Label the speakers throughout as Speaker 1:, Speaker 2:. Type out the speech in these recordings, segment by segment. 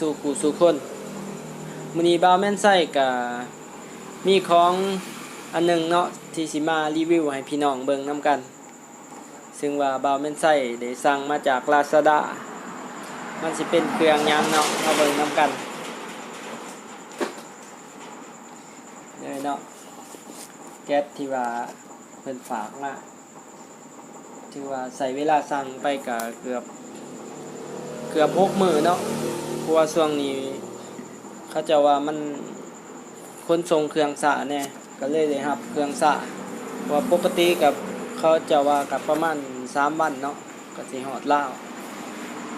Speaker 1: สู่กูสู่คนมื้อนี้บ่าวแม่นไส้ก็มีของอันหนึงเนาะที่สิมารีวิวให้พี่น้องเบิ่งนํกัน ซึ่งว่าบ่าวแม่นไส้ได้สั่งมาจาก Lazada มันสิเป็นเครื่องยังเนาะมาเบิ่งนํกันเลยเนาะแก๊สที่ว่าเพิ่นฝากมาถือว่าใส่เวลาสั่งไปก็เกือบ เกือบหกมือเนาะ ราะว่าช่วงนี้เขาจะว่ามันคนส่งเครื่องสาเนี่ยก็เลยได้รับ เครื่องสาเพราะว่าปกติกับเขาจะว่ากับประมาณสามวันเนาะก็สิหอดเล่า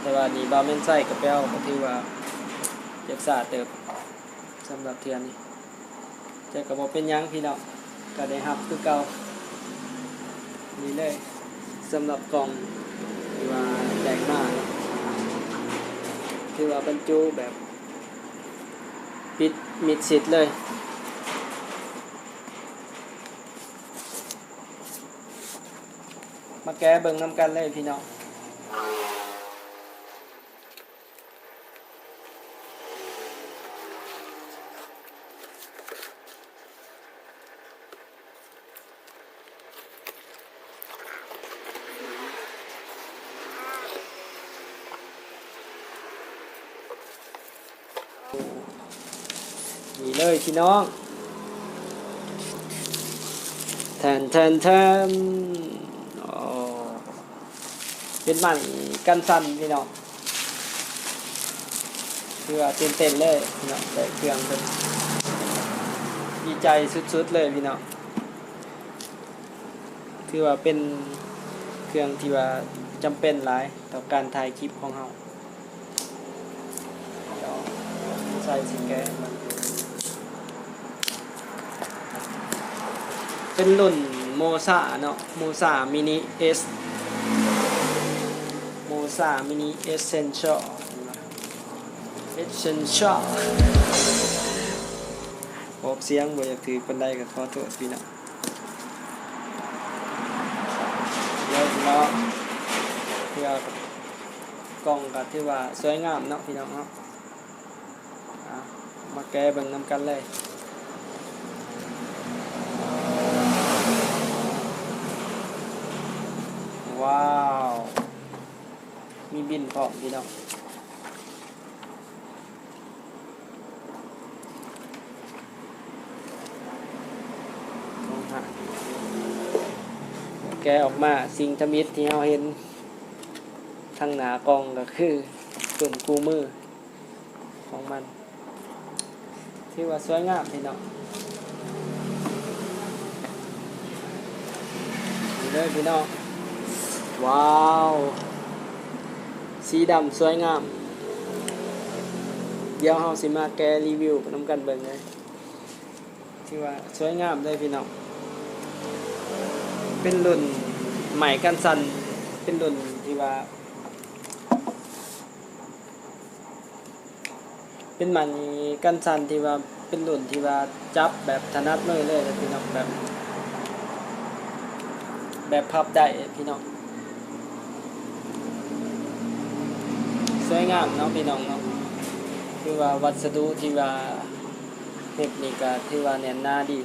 Speaker 1: แต่ว่านี่บาเมนไส้กับแป้วก็ถือว่าเจ็บสาเติบสำหรับเทือนนี้แต่ก็บอกเป็นยังพี่น้องก็ได้รับคือเก่านี่เลยสำหรับกล่องที่ว่าแดงมาก คือว่าบรรจุแบบปิดมิดสิทธ์เลยมาแก้เบิ่งน้ำกันเลยพี่น้อง พี่น้อง แทนแทนแทนโอ้เป็นมันกันสั่นพี่น้องคือว่าเต้นๆเลยพี่น้องได้เครื่องเป็นดีใจสุดๆเลยพี่น้องคือว่าเป็นเครื่องที่ว่าจำเป็นหลายต่อการถ่ายคลิปของเราใส่สิแกะมัน เป็นรุ่นโมซาเนาะโมซามินิเอสโมซามินิเอเซนเชียลเอเซนเชียลออกเสียงบ่อยากถือคนใดก็ขอโทษพี่น้องเดี๋ยวเนาะเพื่อกล้องก็ที่ว่าสวยงามเนาะพี่น้องเนาะอะมาแก้เบิ่งนำกันเลย ว้าว มีบิน พร้อมพี่น้องของหักแกออกมาสิ่งทมิตที่เราเห็นทางหนากองก็คือส่วนกูมือของมัน ที่ว่าสวยงามพี่น้องเลยพี่น้องว้าว สีดำสวยงาม เดี๋ยวเราสิมาแกรีวิวน้ำกันเบิ่งเลยที่ว่าสวยงามเลยพี่น้อง เป็นรุ่นใหม่กันสันเป็นรุ่นที่ว่า เป็นมันกันสันที่ว่าเป็นรุ่นที่ว่าจับแบบถนัดมือเลยนะพี่น้องแบบ แบบพับได้พี่น้อง วยงามเนาะพี่น้องเนาะคือว่าวัสดุที่ว่าเทคนิคก็ที่ว่าแน่นหน้าดี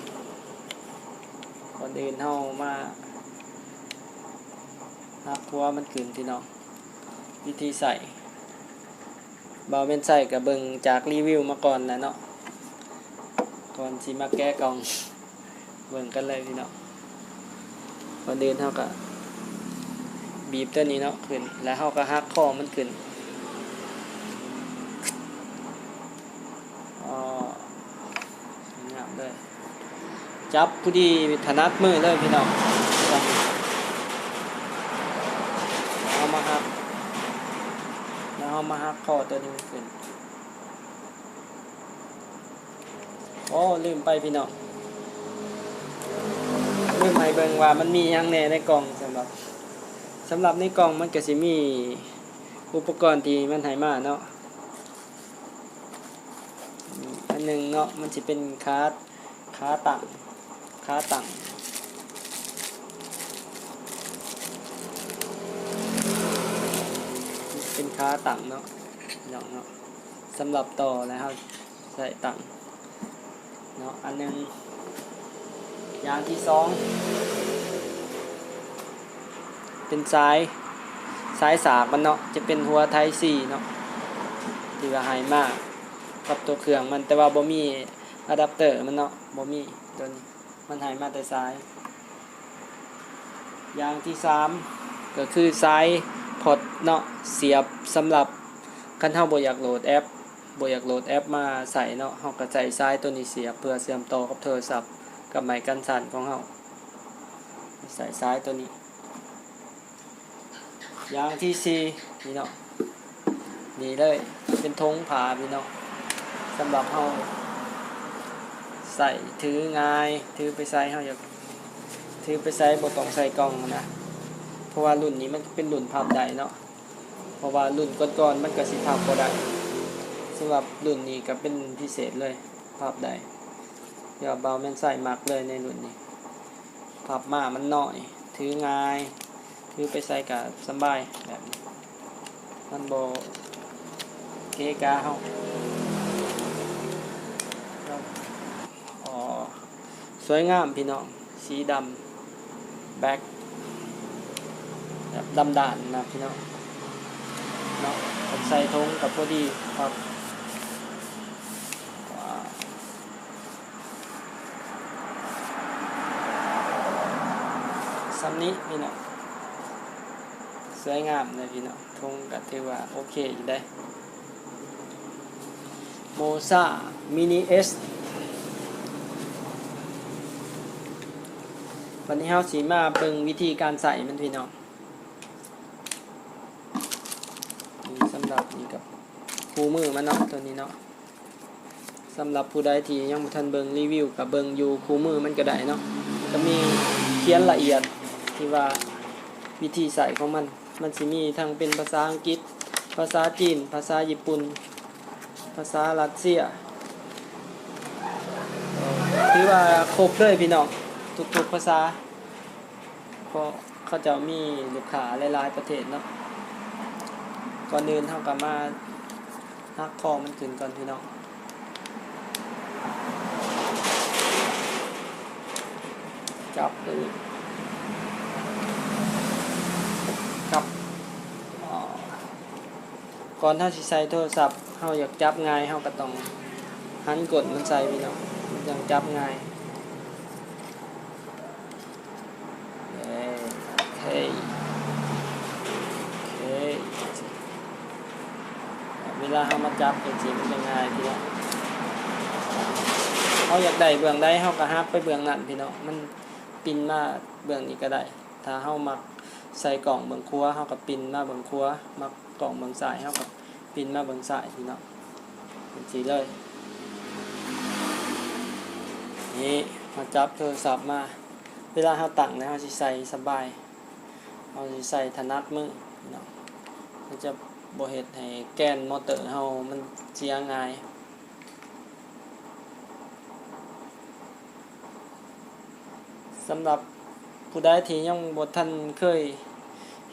Speaker 1: ก่อนอื่นเฮามาหักหัวมันขึ้นพี่น้องวิธีใส่บาเป็นใส่กับเบิงจากรีวิวมาก่อนนะเนาะก่อนสิมาแก้กล่องเบิ่งกันเลยพี่น้องก่อนอื่นเฮาก็บีบตัวนี้เนาะขึ้น แล้วเฮาก็หักคอมันขึ้น อ๋องามเลย จับผู้ดีถนัดมือเลยพี่น้องเอามาหักแล้วเอามาหักคอตัวนี้ขึ้นโอ้ลืมไปพี่น้องลืมให้เบิ่งว่ามันมียังแน่ในกล่องสำหรับสำหรับในกล่องมันก็สิมีอุปกรณ์ที่มันให้มาเนาะอันหนึ่งเนาะมันจะเป็นคาคาตั้ง คาตั้งเป็นคาตั้งเนาะเนาะเนาะสำหรับต่อแล้วครับใส่ตังเนาะอันหนึงยางที่สองเป็นสายสายสากมันเนาะจะเป็นหัวไทยสี่เนาะที่ว่าไฮมากกับตัวเครื่องมันแต่ว่าบ่มีอะแดปเตอร์มันเนาะบ่มีตัวนี้ มันไฮมาแต่สาย อย่างที่สามก็คือสายพอร์ตเนาะเสียบสำหรับคันเฮาบ่อยากโหลดแอปบ่อยากโหลดแอปมาใส่เนาะเฮาก็ใส่สายตัวนี้เสียบเพื่อเชื่อมต่อกับโทรศัพท์กับไมค์กันสั่นของเฮาใส่สายตัวนี้ อย่างที่สี่นี่เนาะนี่เลยเป็นธงผาพี่เนาะสำหรับเฮา ใส่ถือง่าย ถือไปใส่เฮาอยากถือไปใส่บ่ต้องใส่กล่องนะ เพราะว่ารุ่นนี้มันเป็นรุ่นพับได้เนาะ เพราะว่ารุ่นก่อนๆมันก็สิพับบ่ได้สำหรับรุ่นนี้ก็เป็นพิเศษเลยพับได้เดี๋ยวเบาแม่นใส่มักเลยในรุ่นนี้พับมามันหน้อย ถือง่าย ถือไปใส่ก็สบายแบบนี้มันบ่เกกะเฮาครับอ๋อ สวยงามพี่น้อง สีดำแบ็คดำด่านนะพี่น้องเนาะใส่ทงกับพอดีครับว้าวซัมนี้พี่น้องสวยงามเลยพี่น้องทงก็ถือว่าโอเคอยู่ได้โมซามินิเอส วันนี้เฮาสีมาเบิ่งวิธีการใส่มันพี่น้องสำหรับนี่กับคู่มือมันเนาะตัวนี้เนาะสำหรับผู้ใดที่ยังบ่ทันเบิ่งรีวิวกับเบิ่งอยู่คู่มือมันก็ได้เนาะก็มีเขียนละเอียดที่ว่าวิธีใส่ของมัน มันสิมีทั้งเป็นภาษาอังกฤษ ภาษาจีน ภาษาญี่ปุ่น ภาษารัสเซียถือว่าครบเลยพี่น้อง ทุกๆภาษาเพราะเขาจะมีลูกค้าหลายๆประเทศเนาะก่อนอื่นเท่ากับมาฮักคอมันขึ้นก่อนพี่น้องจับเลยจับก่อนเท่าสิใส่โทรศัพท์เฮาอยากจับง่ายเฮาก็ต้องหันกดมันใส่พี่น้องมันยังจับง่าย เอ้ย โอเคเวลาเขามาจับจริงๆมันจะง่ายพี่น้องเขาอยากได้เบื้องใดเขาก็ฮับไปเบื้องนั้นพี่น้องมันปินมาเบื้องนี้ก็ได้ ถ้าเขามักใส่กล่องเบื้องครัวเขาก็ปินมาเบื้องครัวมักกล่องเบื้องสายเขาก็ปินมาเบื้องสายพี่น้องเป็นสีเลยนี่มาจับโทรศัพท์มา เวลาเราตั้งนะเราสิใส่สบาย เราสิใส่ถนัดมือเนาะมันจะบ่เฮ็ดให้แกนมอเตอร์เฮามันเสียง่ายสำหรับผู้ใดที่ยังบ่ทันเคย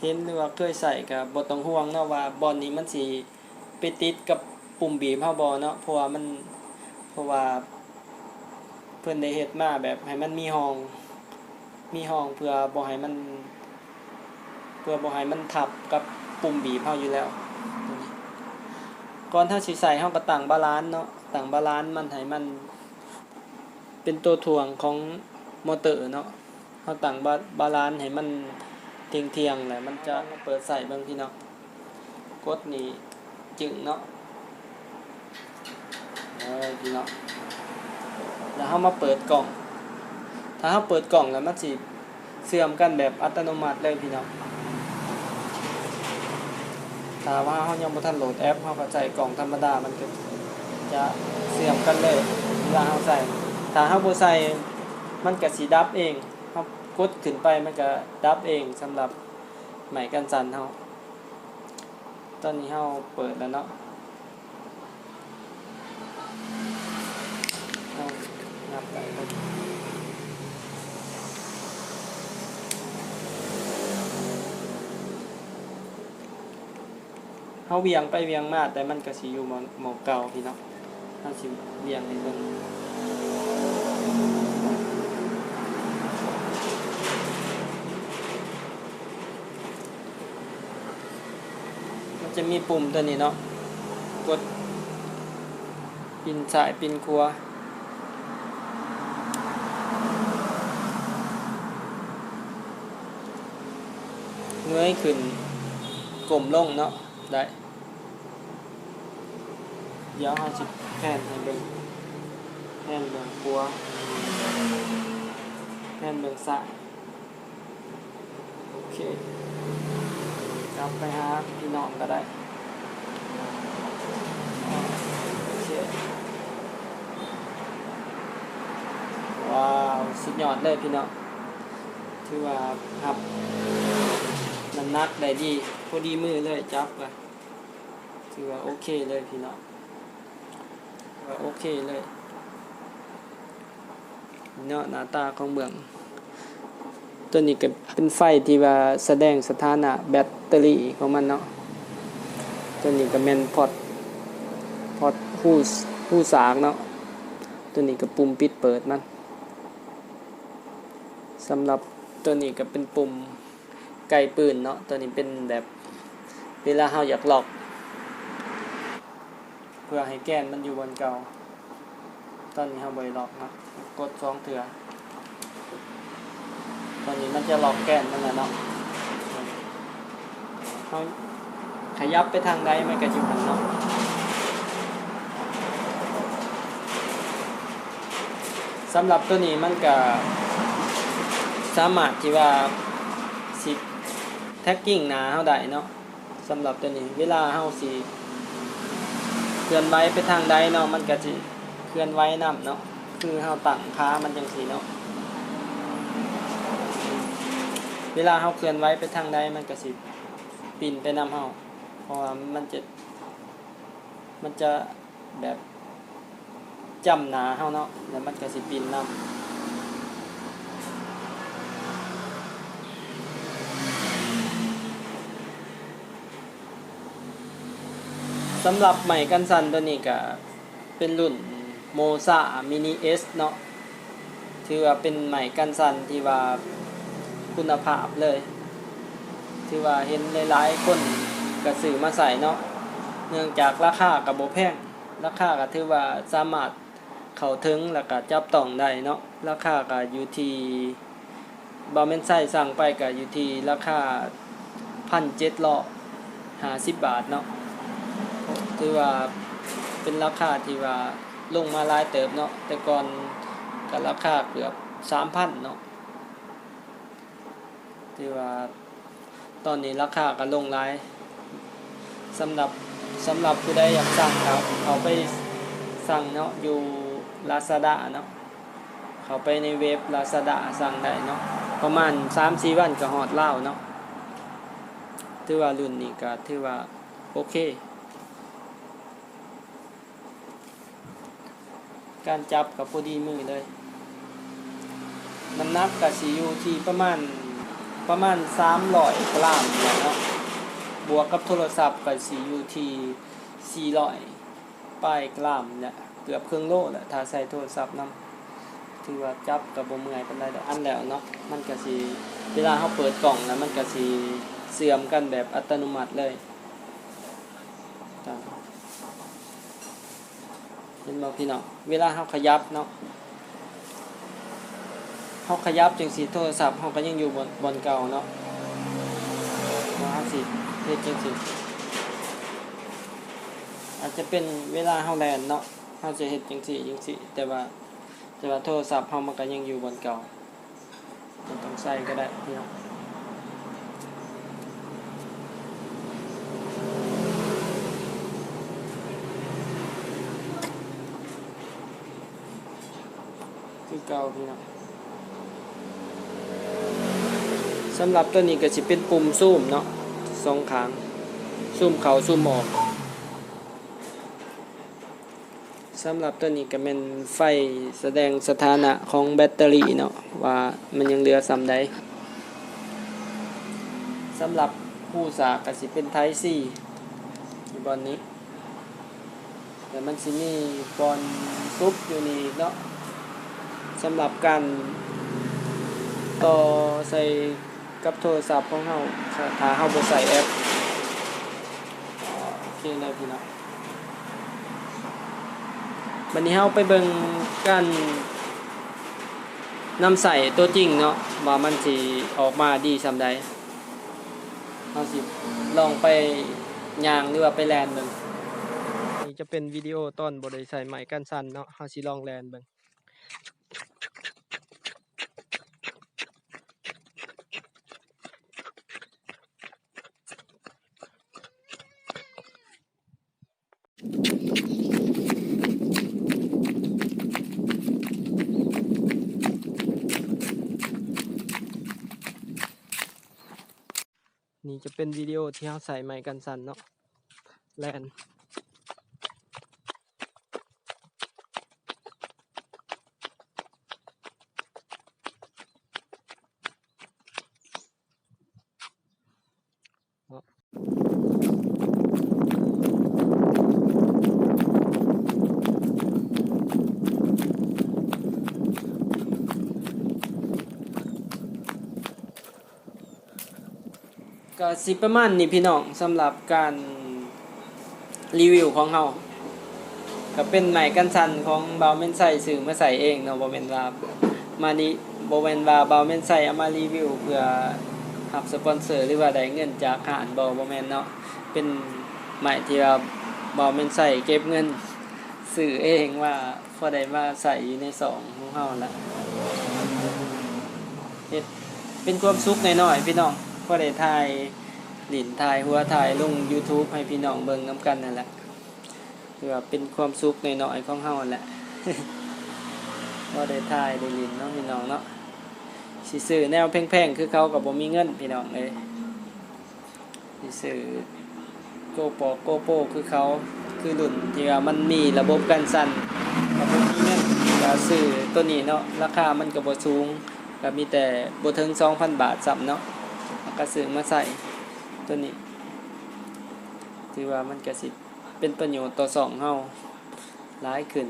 Speaker 1: เห็นหรือว่าเคยใส่ก็บ่ต้องห่วงเนาะว่าบอลนี้มันสิไปติดกับปุ่มบีบเฮาบ่เนาะเพราะว่ามันเพราะว่าเพิ่นได้เฮ็ดมาแบบให้มันมีห้อง มีห้องเพื่อบ่ให้มัน เพื่อบ่ให้มันทับกับปุ่มบีบเฮาอยู่แล้ว ก่อนถ้าสิใส่เฮาก็ตั้งบาลานซ์เนาะตั้งบาลานซ์มันให้มัน เป็นตัวถ่วงของมอเตอร์เนาะเฮาตั้งบาบาลานซ์ให้มันเทียงเทียงแหละมันจะเปิดใส่เบิ่งพี่เนาะกดนี่จึงเนาะเออพี่เนาะแล้วเรามาเปิดกล่อง ถ้าเราเปิดกล่องแล้วมันสิเสื่อมกันแบบอัตโนมัติเลยพี่น้อง ถ้าว่าเรายังบ่ทันโหลดแอปเราก็ใส่กล่องธรรมดามันก็จะเสื่อมกันเลยเวลาเราใส่ถ้าเราบ่ใส่มันก็สิดับเองเรากดขึ้นไปมันก็ดับเองสำหรับไหม่กันสันเราตอนนี้เราเปิดแล้วเนาะเอานับไปครับ เฮาเวียงไปเวียงมาแต่มันก็สิอยู่หมองหมองเก่าพี่เนาะเฮาสิเวียงให้เบิ่งมันจะมีปุ่มตัวนี้เนาะกดปินซ้ายปินขวเงยขึ้นกลมลงเนาะ ได้เดี๋ยวเราสิแผ่นให้เบิ่งแผ่นเบิ่งครัวแผ่นเบิ่งซ้ายโอเคกลับไปหาพี่น้องก็ได้โอเคว้าวสุดยอดเลยพี่น้องถือว่าครับน้ำหนักได้ดี อดีมือเลยจับก็ถือว่าโอเคเลยพี่น้องว่าโอเคเลยเนาะหน้าตาของเบื้อง ตัวนี้ก็เป็นไฟที่ว่าแสดงสถานะแบตเตอรี่ของมันเนาะตัวนี้ก็แมนพอร์ตพอร์ตหู้หู้สากเนาะตัวนี้ก็ปุ่มปิดเปิดมันสำหรับตัวนี้ก็เป็นปุ่มไกลปืนเนาะตัวนี้เป็นแบบ เวลาเราอยากหลอก เพื่อให้แกนมันอยู่บนเก่า ตอนนี้เราบริล็อกนะกดสองเถื่อตอนนี้มันจะหลอกแกนมันแล้วเนาะเราขยับไปทางใดมันก็จะหันเนาะสำหรับตัวนี้มันก็สามารถที่ว่าสิแท็กกิ้งหนาเฮาได้เนาะ สำหรับตัวนี้ เวลาเฮาสิเคลื่อนไหวไปทางใดเนาะมันก็สิเคลื่อนไหวนํเนาะคือเฮาตั้งขามันจังซี่เนาะเวลาเฮาเคลื่อนไหวไปทางใดมันก็สิปินไปนํเฮาเพราะว่ามันจะมันจะแบบจำหนาเฮาเนาะแล้วมันก็สิปินนํ สำหรับใหม่กันสันตัวนี้ก็เป็นรุ่นโมซามินิเอสเนาะถือว่าเป็นใหม่กันสันที่ว่าคุณภาพเลยถือว่าเห็นหลายๆคนก็ซื้อมาใส่เนาะเนื่องจากราคากับโบแพงราคาก็ถือว่าสามารถเข้าถึงแล้วก็จับต้องได้เนาะราคาก็อยู่ที่บาเมนไซสั่งไปก็อยู่ที่ราคาพันเจ็ดร้อยห้าสิบบาทเนาะ ถือว่าเป็นราคาที่ว่าลงมาลายเติบเนาะแต่ก่อนก็ราคาเกือบสามพันเนาะถือว่าตอนนี้ราคาก็ลงลายสำหรับสำหรับผู้ใดอยากสั่งครับเขาไปสั่งเนาะอยู่ Lazada เนาะเขาไปในเว็บ Lazada สั่งได้เนาะประมาณ3-4วันก็ฮอดลาเนาะถือว่ารุ่นนี้ก็ถือว่าโอเค การจับกับพอดีมือเลย น้ำหนักกับสีอยู่ที่ประมาณประมาณสามร้อยกรัมเนาะบวกกับโทรศัพท์กับสีอยู่ที่สี่ร้อยป้ายกรัมเนี่ยเกือบครึ่งโลแหละถ้าใส่โทรศัพท์นำถือว่าจับกับบเมื่อยปานใดดอกอันแล้วเนาะมันก็สิเวลาเขาเปิดกล่องแล้วมันก็สิเสื่อมกันแบบอัตโนมัติเลยจ้ะ เห็นบ่พี่น้องเวลาเฮาขยับเนาะเฮาขยับจังซี่โทรศัพท์เฮาก็ยังอยู่บนบนเก่าเนาะว่าสิเฮ็ดจังซี่อาจจะเป็นเวลาเฮาแลนเนาะเฮาจะเฮ็ดจังซี่จังซี่แต่ว่าแต่ว่าโทรศัพท์เฮามันก็ยังอยู่บนเก่าบ่ต้องใส่ก็ได้พี่น้องคือเก่าพี่น้องสำหรับตัวนี้ก็สิเป็นปุ่มซูมเนาะสองข้างซูมเขาซูมออกสำหรับตัวนี้ก็เป็นไฟแสดงสถานะของแบตเตอรี่เนาะว่ามันยังเหลือซ้ำใดสำหรับผู้สากก็สิเป็นไทซีบอลนี้แต่มันสิมีบอลซุปอยู่นี่เนาะ สำหรับการต่อใส่กับโทรศัพท์ของเฮาถ้าเฮาบ่ใส่แอปโอเคเลยพี่น้องวันนี้เฮาไปเบิ่งการนำใส่ตัวจริงเนาะว่ามันสิออกมาดีซำใดเฮาสิลองไปย่างหรือว่าไปแลนเบิ่งนี่จะเป็นวิดีโอตอนบริใส่ไม้กันสั่นเนาะเฮาสิลองแลนเบิ่ง จะเป็นวิดีโอที่เขาใส่ไม้กันสั่นเนาะแลน สิประมาณนี้พี่น้องสำหรับการรีวิวของเฮาก็เป็นไหมกันสันของบาวเมนใส่สื่อมาใส่เองเนาะบ่แม่นว่ามานี้บ่แม่นว่าบาวเมนใส่เอามารีวิวเพื่อรับสปอนเซอร์หรือว่าได้เงินจากหารบ่บ่แม่นเนาะเป็นไหมที่ว่าบาวเมนใส่เก็บเงินสื่อเองว่าพอได้มาใส่อยู่ในสองของเฮาละเฮ็ดเป็นความสุขน้อยๆพี่น้องก็ได้ถ่าย หลินถ่ายหัวถ่ายลง YouTube ให้พี่น้องเบิ่งน้ำกันนั่นแหละคือว่าเป็นความสุขในน้อยของเฮาแหละก็ได้ถ่ายได้หลินเนาะพี่น้องเนาะสิซื้อแนวแพงๆคือเขาก็บ่มีเงินพี่น้องเอ้ยสิซื้อโกโปโกโปคือเขาคือรุ่นที่ว่ามันมีระบบกันสั่นก็บ่มีเงินก็ซื้อตัวนี้เนาะราคามันก็บ่สูงก็มีแต่บ่ถึง2,000 บาทซ้ำเนาะแล้วก็ซื้อมาใส่ ตัวนี้ ถือว่ามันก็สิเป็นประโยชน์ต่อสองเฮาหลายขึ้น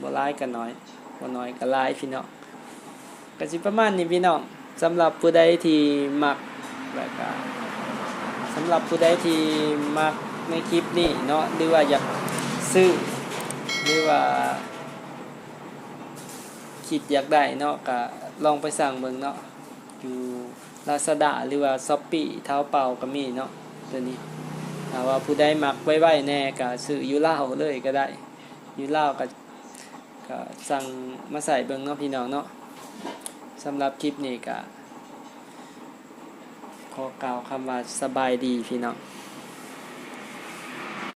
Speaker 1: บ่หลายก็น้อยบ่น้อยก็หลายพี่น้องก็สิประมาณนี้พี่น้องสำหรับผู้ใดที่มักแล้วก็สำหรับผู้ใดที่มักในคลิปนี้เนาะหรือว่าอยากซื้อหรือว่าคิดอยากได้เนาะก็ลองไปสั่งเบิ่งเนาะอยู่ ลาซาดาหรือว่าซอปปี้เท้าเปล่าก็มีเนาะตัวนี้ถ้าว่าผู้ใดมักไว้ๆแน่ก็ซื้อยู่ลาเลยก็ได้ยู่ลาก็ก็สั่งมาใส่เบิ่งเนาะพี่น้องเนาะสำหรับคลิปนี้ก็ขอกล่าวคำว่าสบายดีพี่น้อง